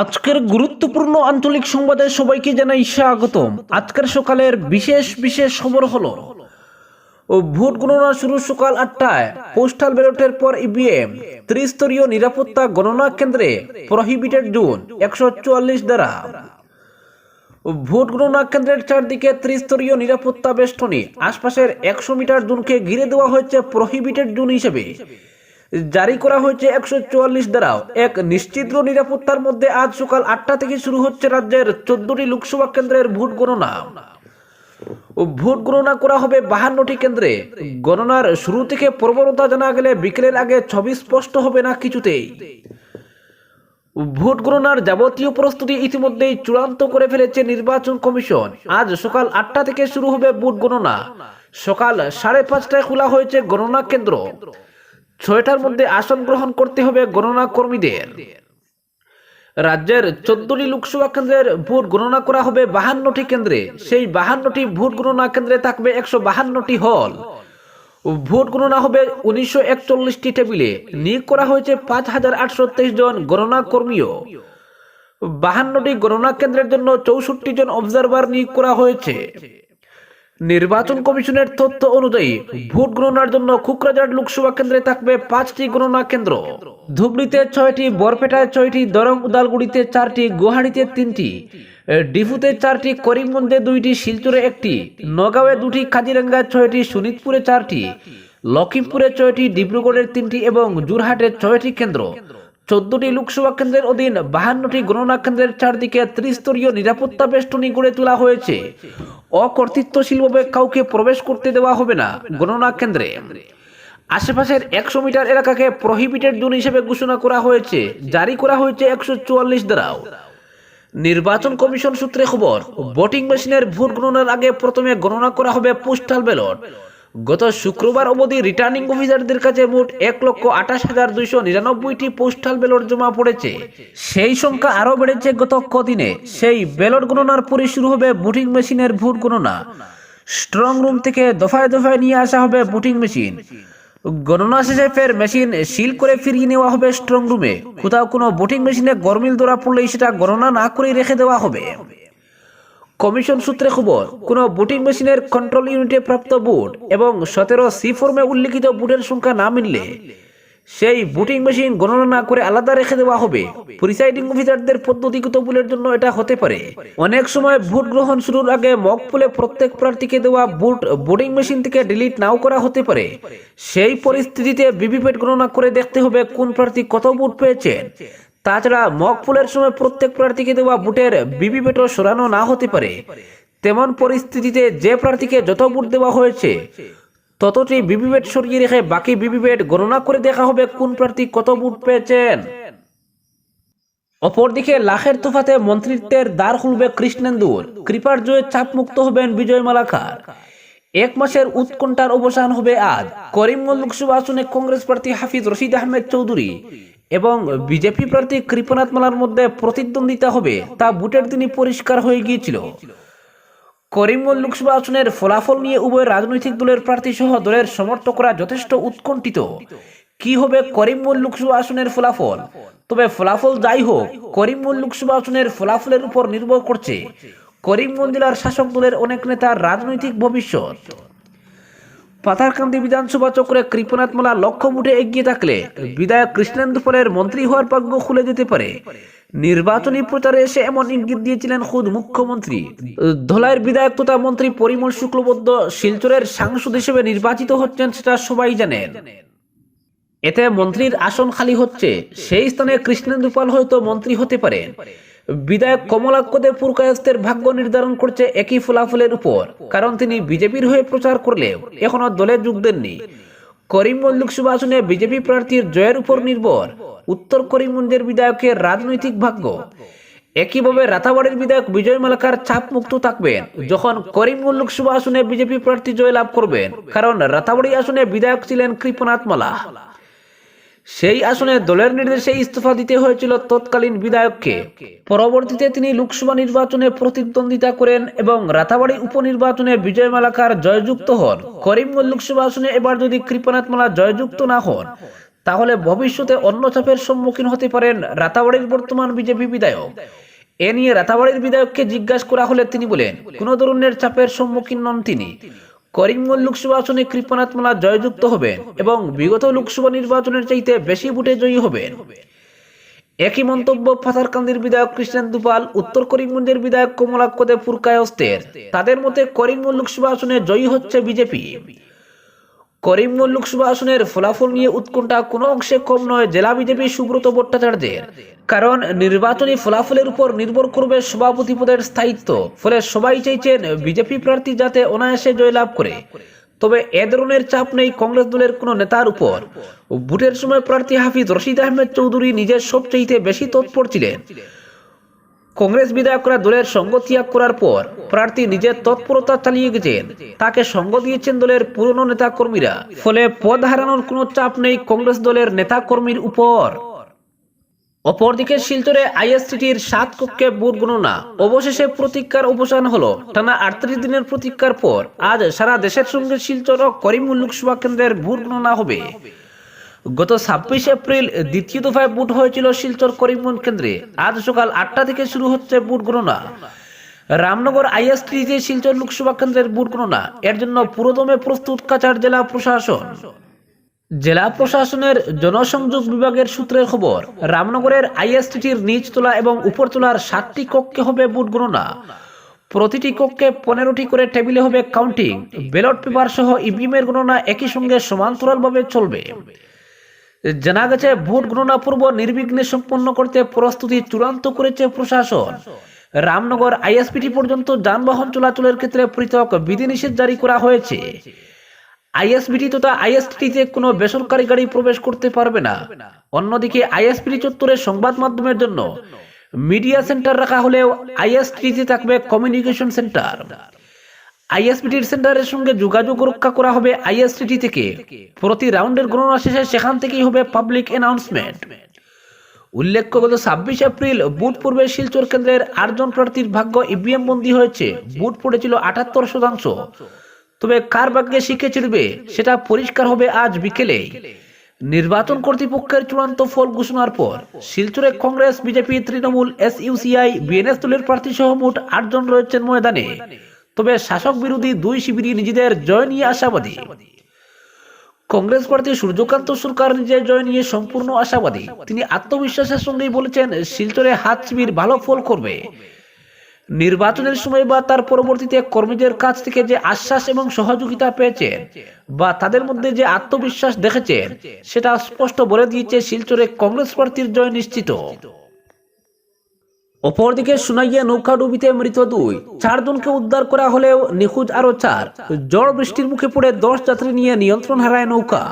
আজকের গুরুত্বপূর্ণ আঞ্চলিক সংবাদে সবাইকে জানাই স্বাগতম। আজকের সকালের বিশেষ বিশেষ খবর হলো ভোট গণনা শুরু সকাল আটটায়। পোস্টাল ব্যালটের পর ইভিএম, ত্রিস্তরীয় নিরাপত্তা গণনা কেন্দ্রে প্রহিবিটেড জোন, একশো চুয়াল্লিশ দ্বারা। ভোট গণনা কেন্দ্রের চারদিকে ত্রিস্তরীয় নিরাপত্তা বেষ্টনী, আশপাশের একশো মিটার জোনকে ঘিরে দেওয়া হয়েছে প্রহিবিটেড জোন হিসেবে। জারি করা হয়েছে একশো চুয়াল্লিশ দ্বারাও এক নিশ্চিত নিরাপত্তার মধ্যে আজ সকাল আটটা থেকে শুরু হচ্ছে রাজ্যের চোদ্দটি লোকসভা কেন্দ্রের ভোট গণনা। ভোট গণনা করা হবে বাহান্নটি কেন্দ্রে। গণনার শুরু থেকে প্রবণতা জানা গেলে বিকেলের আগে ছবি স্পষ্ট হবে না কিছুতেই। ভোট গণনার যাবতীয় প্রস্তুতি ইতিমধ্যেই চূড়ান্ত করে ফেলেছে নির্বাচন কমিশন। আজ সকাল আটটা থেকে শুরু হবে ভোট গণনা। সকাল সাড়ে পাঁচটায় খোলা হয়েছে গণনা কেন্দ্র। ছয়টার মধ্যে আসন গ্রহণ করতে হবে গণনা কর্মীদের রাজ্যের চোদ্দটি লোকসভা কেন্দ্রের ভোট গণনা করা হবে বাহান্নটি কেন্দ্রে। সেই বাহান্নটি ভোট গণনা কেন্দ্রে থাকবে একশো বাহান্নটি হল। ভোট গণনা হবে উনিশশো একচল্লিশটি টেবিলে। নিয়োগ করা হয়েছে পাঁচ হাজার আটশো তেইশ জন গণনা কর্মীও বাহান্নটি গণনা কেন্দ্রের জন্য চৌষট্টি জন অবজারভার নিয়োগ করা হয়েছে। নির্বাচন কমিশনের তথ্য অনুযায়ী, ভোট গণনার জন্য খুকরাজার লোকসভা কেন্দ্রে থাকবে পাঁচটি গণনা কেন্দ্র। ধুবড়িতে ছয়টি, বরপেটায় ছয়টি, দরং উদালগুড়িতে চারটি, গুয়াহাটিতে তিনটি, ডিফুতে চারটি, করিমগঞ্জে দুইটি, শিলচরে একটি, নগাঁওয়ে দুটি, কাজিরাঙ্গায় ছয়টি শোনিতপুরে চারটি, লক্ষিমপুরে ছয়টি, ডিব্রুগড়ের তিনটি এবং যোরহাটে ছয়টি কেন্দ্র। চোদ্দটি লোকসভা কেন্দ্রের অধীন বাহান্নটি গণনা কেন্দ্রের চারদিকে ত্রিস্তরীয় নিরাপত্তা বেষ্টনী গড়ে তোলা হয়েছে। অকর্তৃত্বশীলভাবে কাউকে প্রবেশ করতে দেওয়া হবে না গণনা কেন্দ্রে আশেপাশের একশো মিটার এলাকাকে প্রহিবিটেড জোন হিসেবে ঘোষণা করা হয়েছে, জারি করা হয়েছে একশো চুয়াল্লিশ দ্বারাও। নির্বাচন কমিশন সূত্রে খবর, ভোটিং মেশিনের ভোট গণনার আগে প্রথমে গণনা করা হবে পোস্টাল ব্যালট। গত শুক্রবার অবধি রিটার্নিং অফিসারদের কাছে মোট এক লক্ষ আঠাশ হাজার দুইশো নিরানব্বইটি পোস্টাল ব্যালট জমা পড়েছে। সেই সংখ্যা আরও বেড়েছে গত কদিনে। সেই ব্যালট গণনার পরে শুরু হবে ভোটিং মেশিনের ভোট গণনা। স্ট্রং রুম থেকে দফায় দফায় নিয়ে আসা হবে ভোটিং মেশিন গণনা শেষে ফের মেশিন সিল করে ফিরিয়ে নেওয়া হবে স্ট্রং রুমে কোথাও কোনো ভোটিং মেশিনে গরমিল ধরা পড়লেই সেটা গণনা না করে রেখে দেওয়া হবে। কমিশন সূত্রে খবর, কোন ভোটিং মেশিনের কন্ট্রোল ইউনিটে প্রাপ্ত ভোট এবং সতেরো সি ফর্মে উল্লিখিত বুটের সংখ্যা না মিললে সেই ভোটিং মেশিন গণনা না করে আলাদা রেখে দেওয়া হবে। প্রিসাইডিং অফিসারদের পদ্ধতিগত ভুলের জন্য এটা হতে পারে। অনেক সময় ভোট গ্রহণ শুরুর আগে মক পুলে প্রত্যেক প্রার্থীকে দেওয়া ভোট, ভোটিং মেশিন থেকে ডিলিট নাও করা হতে পারে। সেই পরিস্থিতিতে ভিভিপ্যাট গণনা করে দেখতে হবে কোন প্রার্থী কত ভোট পেয়েছেন। তাছাড়া মক পুলের সময় প্রত্যেক প্রার্থীকে দেওয়া ভোটের ভিভিপ্যাটও সরানো না হতে পারে। তেমন পরিস্থিতিতে যে প্রার্থীকে যত ভোট দেওয়া হয়েছে, ততটি ভিভিপ্যাট সরিয়ে রেখে বাকি ভিভিপ্যাট গণনা করে দেখা হবে কোন প্রার্থী কত ভোট পেয়েছেন। অপরদিকে লাখের তোফাতে মন্ত্রিত্বের দ্বার খুলবে কৃষ্ণেন্দুর। কৃপার জয়ে চাপমুক্ত হবেন বিজয় মালাকার। এক মাসের উৎকণ্ঠার অবসান হবে আজ। করিমগঞ্জ লোকসভা আসনে কংগ্রেস প্রার্থী হাফিজ রশিদ আহমেদ চৌধুরী। এবং বিজেপি প্রার্থী কৃপনাথ মালার মধ্যে প্রতিদ্বন্দ্বিতা হবে তা ভোটের দিনই পরিষ্কার হয়ে গিয়েছিল। করিমগঞ্জ লোকসভা আসনের ফলাফল নিয়ে উভয় রাজনৈতিক দলের প্রার্থী সহ দলের সমর্থকরা যথেষ্ট উৎকণ্ঠিত। কি হবে করিমগঞ্জ লোকসভা আসনের ফলাফল? তবে ফলাফল যাই হোক, করিমগঞ্জ লোকসভা আসনের ফলাফলের উপর নির্ভর করছে। করিমগঞ্জ জেলার শাসক দলের অনেক নেতার রাজনৈতিক ভবিষ্যৎ। পাথারকান্দি বিধানসভা চক্রে কৃপনাথ মালা লক্ষ্য মুঠে এগিয়ে থাকলে বিধায়ক কৃষ্ণেন্দু পরের মন্ত্রী হওয়ার ভাগ্য খুলে যেতে পারে। নির্বাচনী প্রচারে এসে এমন ইঙ্গিত দিয়েছিলেন খুদ মুখ্যমন্ত্রী। ধলাইয়ের বিধায়ক তথা মন্ত্রী পরিমল শুক্লবদ্ধ শিলচরের সাংসদ হিসেবে নির্বাচিত হচ্ছেন সেটা সবাই জানেন। এতে মন্ত্রীর আসন খালি হচ্ছে, সেই স্থানে কৃষ্ণেন্দু পাল হয়তো মন্ত্রী হতে পারেন। বিধায়ক কমলাক্ষদে পুরকায়স্তের ভাগ্য নির্ধারণ করছে একই ফলাফলের উপর, কারণ তিনি বিজেপির হয়ে প্রচার করলেও এখনও দলে যোগ দেননি। করিমগঞ্জ লোকসভা আসনে বিজেপি প্রার্থীর জয়ের উপর নির্ভর, উত্তর করিমগঞ্জের বিধায়কের রাজনৈতিক ভাগ্য। একইভাবে রাতাবাড়ির বিধায়ক বিজয় মালাকার চাপ মুক্ত থাকবেন, যখন করিমগঞ্জ লোকসভা আসনে বিজেপি প্রার্থী জয়লাভ করবেন, কারণ রাতাবাড়ি আসনে বিধায়ক ছিলেন কৃপনাথ মালা। সেই আসনে দলের নির্দেশে ইস্তফা দিতে হয়েছিল তৎকালীন বিধায়ককে। পরবর্তীতে তিনি লোকসভা নির্বাচনে প্রতিদ্বন্দ্বিতা করেন এবং রাতাবাড়ি উপনির্বাচনে বিজয় মালাকার জয়যুক্ত হন। করিমগঞ্জ লোকসভা আসনে এবার যদি কৃপনাথ মালা জয়যুক্ত না হন, তাহলে ভবিষ্যতে অন্য চাপের সম্মুখীন হতে পারেন রাতাবাড়ির বর্তমান বিজেপি বিধায়ক। এ নিয়ে রাতাবাড়ির বিধায়ককে জিজ্ঞাসা করা হলে তিনি বলেন, কোন ধরনের চাপের সম্মুখীন নন তিনি। করিমগঞ্জ লোকসভা আসনে কৃপনাথ মালা জয়যুক্ত হবেন এবং বিগত লোকসভা নির্বাচনের চাইতে বেশি ভোটে জয়ী হবেন। একই মন্তব্য ফাতারকান্দির বিধায়ক কৃষ্ণেন দুপাল, উত্তর করিমগঞ্জের বিধায়ক কমলাক্ষদে ফুরকায়স্তের তাদের মতে করিমগঞ্জ লোকসভা আসনে জয়ী হচ্ছে বিজেপি। করিমগঞ্জ লোকসভা আসনের ফলাফল নিয়ে উৎকণ্ঠা কোনো অংশে কম নয় জেলা বিজেপি সুব্রত ভট্টাচার্যের। কারণ নির্বাচনী ফলাফলের উপর নির্ভর করবে সভাপতি পদের স্থায়িত্ব। ফলে সবাই চাইছেন বিজেপি প্রার্থী যাতে অনায়াসে জয়লাভ করে। তবে এ ধরনের চাপ নেই কংগ্রেস দলের কোনো নেতার উপর। ভোটের সময় প্রার্থী হাফিজ রশিদ আহমেদ চৌধুরী নিজের সবচেয়ে বেশি তৎপর ছিলেন। কংগ্রেস বিধায়করা দলের সঙ্গ ত্যাগ করার পর প্রার্থী নিজের তৎপরতা চালিয়ে গেছেন। তাকে সঙ্গ দিয়েছেন দলের পুরনো নেতা কর্মীরা ফলে পদ হারানোর কোনো চাপ নেই কংগ্রেস দলের নেতা কর্মীর উপর। অপরদিকে শিলচরে আইএসটিটির সাত কক্ষে ভোট গণনা, অবশেষে প্রতীক্ষার অবসান হলো। টানা আটত্রিশ দিনের প্রতীক্ষার পর আজ সারা দেশের সঙ্গে শিলচর ও করিমগঞ্জ লোকসভা কেন্দ্রের ভোট গণনা হবে। গত ছাব্বিশ এপ্রিল দ্বিতীয় দফায় ভোট হয়েছিল শিলচর করিমগঞ্জ কেন্দ্রে। আজ সকাল আটটা থেকে শুরু হচ্ছে ভোট গণনা। রামনগর আইএসটিতে শিলচর লোকসভা কেন্দ্রের ভোট গণনা। এর জন্য পুরোদমে প্রস্তুত কাছাড় জেলা প্রশাসন। জেলা প্রশাসনের জনসংযোগ বিভাগের সূত্রের খবর, রামনগরের আইএসটিটির নিচতলা এবং উপরতলার সাতটি কক্ষে হবে ভোট গণনা। প্রতিটি কক্ষে পনেরোটি করে টেবিলে হবে কাউন্টিং। ব্যালট পেপার সহ ইভিএমের গণনা একই সঙ্গে সমান্তরালভাবে চলবে। জানা গেছে, ভোট গণনা পূর্ব নির্বিঘ্নে সম্পন্ন করতে প্রস্তুতি চূড়ান্ত করেছে প্রশাসন। রামনগর আইএসপিটি পর্যন্ত যানবাহন চলাচলের ক্ষেত্রে পৃথক বিধিনিষেধ জারি করা হয়েছে। আইএসবিটি তথা আইএসটিতে কোনো বেসরকারি গাড়ি প্রবেশ করতে পারবে না। অন্যদিকে, আইএসপিটি চত্বরে সংবাদ মাধ্যমের জন্য মিডিয়া সেন্টার রাখা হলেও আইএসটিতে থাকবে কমিউনিকেশন সেন্টার। আইএসপিটির সেন্টারের সঙ্গে যোগাযোগ রক্ষা করা হবে আইএসটিটি থেকে। প্রতি রাউন্ডের গণনা শেষে সেখান থেকেই হবে পাবলিক অ্যানাউন্সমেন্ট উল্লেখ্য, গত ছাব্বিশ এপ্রিল বুথ পূর্বে শিলচর কেন্দ্রের আটজন প্রার্থীর ভাগ্য ইভিএম বন্দী হয়েছে। বুথ পড়েছিল আটাত্তর শতাংশ। তবে কার ভাগ্যে শিখে চলবে সেটা পরিষ্কার হবে আজ বিকেলে। নির্বাচন কর্তৃপক্ষের চূড়ান্ত ফল ঘোষণার পর শিলচরে Congress, BJP, Trinamool S UCI BNS দলের প্রার্থী সহ মোট আটজন রয়েছেন ময়দানে। তবে শাসক বিরোধী দুই শিবিরই নিজেদের জয় নিয়ে আশাবাদী। কংগ্রেস প্রার্থী সূর্যকান্ত সরকার নিজের জয় নিয়ে সম্পূর্ণ আশাবাদী। তিনি আত্মবিশ্বাসের সঙ্গেই বলেছেন, শিলচরে হাত শিবির ভালো ফল করবে। নির্বাচনের সময় বা তার পরবর্তীতে কর্মীদের কাছ থেকে যে আশ্বাস এবং সহযোগিতা পেয়েছেন বা তাদের মধ্যে যে আত্মবিশ্বাস দেখেছেন সেটা স্পষ্ট বলে দিয়েছে শিলচরে কংগ্রেস প্রার্থীর জয় নিশ্চিত। অপরদিকে সুনাইয়া নৌকাডুবিতে মৃত দুই। চারজনকে উদ্ধার করা হলেও নিখোঁজ আরও চার। ঝড় বৃষ্টির মুখে পড়ে দশ যাত্রী নিয়ে নিয়ন্ত্রণ হারায় নৌকা।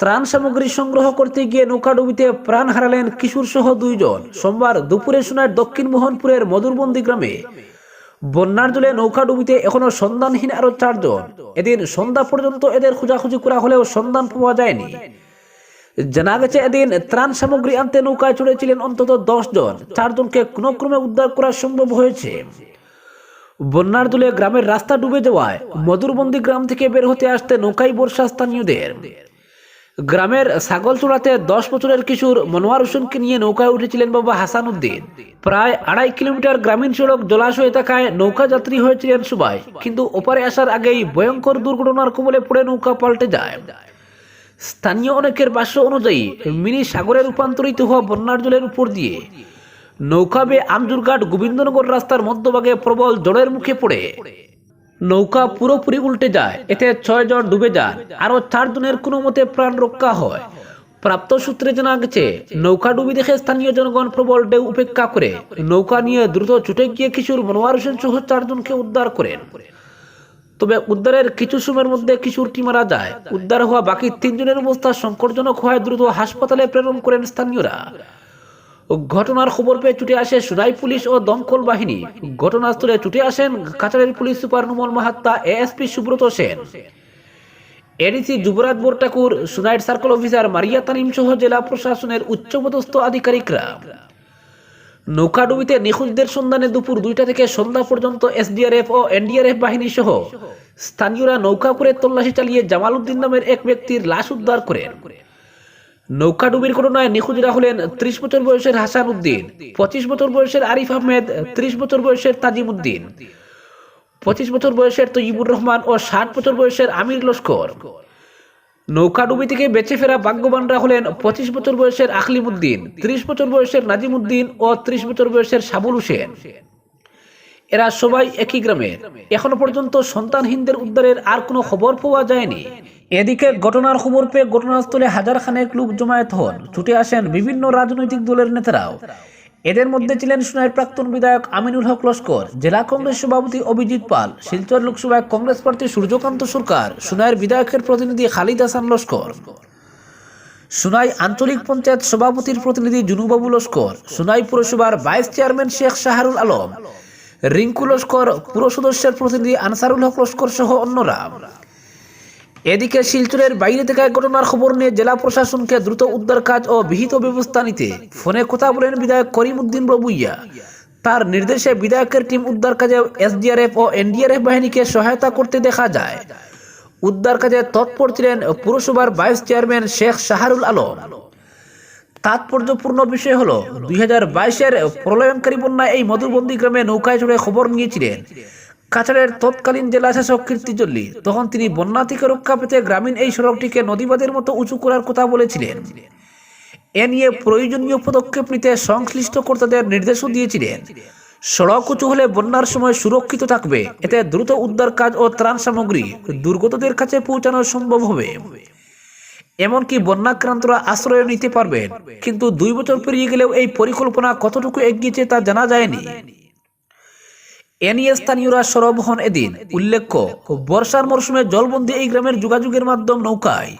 ত্রাণ সামগ্রী সংগ্রহ করতে গিয়ে নৌকাডুবিতে প্রাণ হারালেন কিশোর সহ দুইজন। সোমবার দুপুরে সোনার দক্ষিণ মোহনপুরের মধুরবন্দি গ্রামে। বন্যার জলে নৌকা ডুবিতে এখনও সন্ধানহীন আরও চারজন। এদিন সন্ধ্যা পর্যন্ত এদের খোঁজাখুঁজি করা হলেও সন্ধান পাওয়া যায়নি। জানা গেছে এদিন ত্রাণ সামগ্রী আনতে নৌকায় চড়েছিলেন অন্তত দশ জন। চারজনকে কোনো ক্রমে উদ্ধার করা সম্ভব হয়েছে। বন্যার দুলে গ্রামের রাস্তা ডুবে যাওয়ায় মধুরবন্দি গ্রাম থেকে বের হতে আসতে নৌকাই বর্ষা স্থানীয়দের। গ্রামের ছাগলচূড়াতে দশ বছরের কিশোর মনোয়ার হোসেনকে নিয়ে নৌকায় উঠেছিলেন বাবা হাসান উদ্দিন। প্রায় আড়াই কিলোমিটার গ্রামীণ সড়ক জলাশয় থাকায় নৌকা যাত্রী হয়েছিলেন সবাই, কিন্তু ওপারে আসার আগেই ভয়ঙ্কর দুর্ঘটনার কবলে পড়ে নৌকা পাল্টে যায়। স্থানীয় অনেকের ভাষ্য অনুযায়ী, মিনি সাগরে রূপান্তরিত হওয়া বন্যার জলের উপর দিয়ে নৌকা বে আমজুরঘাট গোবিন্দনগর রাস্তার মধ্যভাগে প্রবল জলের মুখে পড়ে। নৌকা পুরোপুরি উল্টে যায়, এতে ছয় জন ডুবে যান আরও চারজনের কোনো মতে প্রাণ রক্ষা হয়। প্রাপ্ত সূত্রে জানা গেছে, নৌকা ডুবি দেখে স্থানীয় জনগণ প্রবল ঢেউ উপেক্ষা করে নৌকা নিয়ে দ্রুত ছুটে গিয়ে কিশোর মনোয়ার হোসেন সহ চারজনকে উদ্ধার করেন। তবে উদ্ধারের কিছু সময়ের মধ্যে কিশোরটি মারা যায়। উদ্ধার হওয়া বাকি তিনজনের অবস্থা সংকটজনক হওয়ায় দ্রুত হাসপাতালে প্রেরণ করেন স্থানীয়রা। ঘটনার খবর পেয়ে ছুটে আসে সুরাই পুলিশ ও দমকল বাহিনী। ঘটনাস্থলে ছুটে আসেন কাছাড়ের police super Numal Mahatta, ASP Subrata Sen. ADC Jubaraj Borthakur সুনাইট circle officer মারিয়া তানিম সহ জেলা প্রশাসনের উচ্চপদস্থ আধিকারিকরা। নৌকাডুবিতে নিখোঁজদের সন্ধানে দুপুর দুইটা থেকে সন্ধ্যা পর্যন্ত এসডিআরএফ ও এনডিআরএফ বাহিনী সহ স্থানীয়রা নৌকা করে তল্লাশি চালিয়ে জামাল উদ্দিন নামের এক ব্যক্তির লাশ উদ্ধার করেন। নৌকাডুবির ঘটনায় নিখোঁজরা হলেন ত্রিশ বছর বয়সের হাসান উদ্দিন, পঁচিশ বছর বয়সের আরিফ আহমেদ, ত্রিশ বছর বয়সের তাজিম উদ্দিন, পঁচিশ বছর বয়সের তৈবুর রহমান ও ষাট বছর বয়সের আমির লস্কর। নৌকাডুবি থেকে বেঁচে ফেরা ভাগ্যবানরা হলেন পঁচিশ বছর বয়সের আকলিম উদ্দিন ত্রিশ বছর বয়সের নাজিম উদ্দিন ও ত্রিশ বছর বয়সের সাবুল হোসেন। এরা সবাই একই গ্রামের এখনও পর্যন্ত সন্তানহীনদের উদ্ধারের আর কোনো খবর পাওয়া যায়নি। এদিকে ঘটনার খবর পেয়ে ঘটনাস্থলে হাজার খানেক লোক জমায়েত হন। ছুটে আসেন বিভিন্ন রাজনৈতিক দলের নেতারাও। এদের মধ্যে ছিলেন সোনাইয়ের প্রাক্তন বিধায়ক আমিনুল হক লস্কর, জেলা কংগ্রেস সভাপতি অভিজিৎ পাল, শিলচর লোকসভায় কংগ্রেস প্রার্থী সূর্যকান্ত সরকার, সোনাইয়ের বিধায়কের প্রতিনিধি খালিদ হাসান লস্কর। সুনাই আঞ্চলিক পঞ্চায়েত সভাপতির প্রতিনিধি জুনুবাবু লস্কর, সুনাই পুরসভার ভাইস চেয়ারম্যান শেখ শাহরুল আলম, রিঙ্কু লস্কর পুর সদস্যের প্রতিনিধি আনসারুল হক লস্কর সহ অন্যরা। এদিকে শিলচরের বাইরে থেকে ঘটনার খবর নিয়ে জেলা প্রশাসনকে দ্রুত উদ্ধার কাজ ও বিহিত ব্যবস্থা নিতে ফোনে কথা বলেন বিধায়ক করিম উদ্দিন রবুইয়া। তার নির্দেশে বিধায়কের টিম উদ্ধার কাজে এসডিআরএফ ও এনডিআরএফ বাহিনীকে সহায়তা করতে দেখা যায়। উদ্ধার কাজে তৎপর ছিলেন পুরসভার ভাইস চেয়ারম্যান শেখ শাহরুল আলম। তাৎপর্যপূর্ণ বিষয় হলো, দুই হাজার বাইশের প্রলয়নকারী বন্যায় এই মধুবন্দী গ্রামে নৌকায় চড়ে খবর নিয়েছিলেন। কাছাড়ের তৎকালীন জেলা শাসক কীর্তিজল্লি তখন তিনি বন্যা থেকে রক্ষা পেতে গ্রামীণ এই সড়কটিকে নদীবাদের মতো উঁচু করার কথা বলেছিলেন। এ নিয়ে প্রয়োজনীয় পদক্ষেপ নিতে সংশ্লিষ্ট কর্তাদের নির্দেশও দিয়েছিলেন। সড়ক উঁচু হলে বন্যার সময় সুরক্ষিত থাকবে। এতে দ্রুত উদ্ধার কাজ ও ত্রাণ সামগ্রী দুর্গতদের কাছে পৌঁছানো সম্ভব হবে। এমনকি বন্যাক্রান্তরা আশ্রয় নিতে পারবেন। কিন্তু দুই বছর পেরিয়ে গেলেও এই পরিকল্পনা কতটুকু এগিয়েছে তা জানা যায়নি। এ নিয়ে স্থানীয়রা সরব হন এদিন উল্লেখ্য বর্ষার মরশুমে জলবন্দী এই গ্রামের যোগাযোগের মাধ্যম নৌকায়।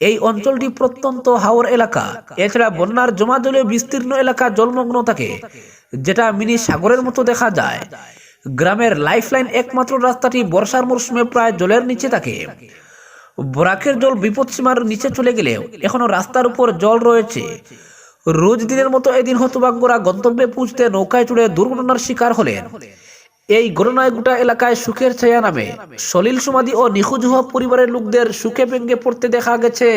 এই অঞ্চলটি প্রত্যন্ত হাওর এলাকা, এছাড়া বন্যার জমা জলে বিস্তীর্ণ এলাকা জলমগ্ন থাকে, যেটা মিনি সাগরের মতো দেখা যায়। গ্রামের লাইফলাইন একমাত্র রাস্তাটি বর্ষার মরশুমে প্রায় জলের নিচে থাকে। বরাকের জল বিপদসীমার নিচে চলে গেলেও এখনও রাস্তার উপর জল রয়েছে। রোজ দিনের মতো এদিন হতভাগ্যরা গন্তব্যে পৌঁছতে নৌকায় চড়ে দুর্ঘটনার শিকার হলেন। এই ঘটনায় গোটা এলাকায় সুখের ছায়া নামে। সলিল সমাধি ও নিখোঁজ হওয়া পরিবারের লোকদের সুখে ভেঙ্গে পড়তে দেখা গেছে।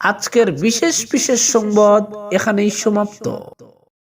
আজকের বিশেষ বিশেষ সংবাদ এখানেই সমাপ্ত।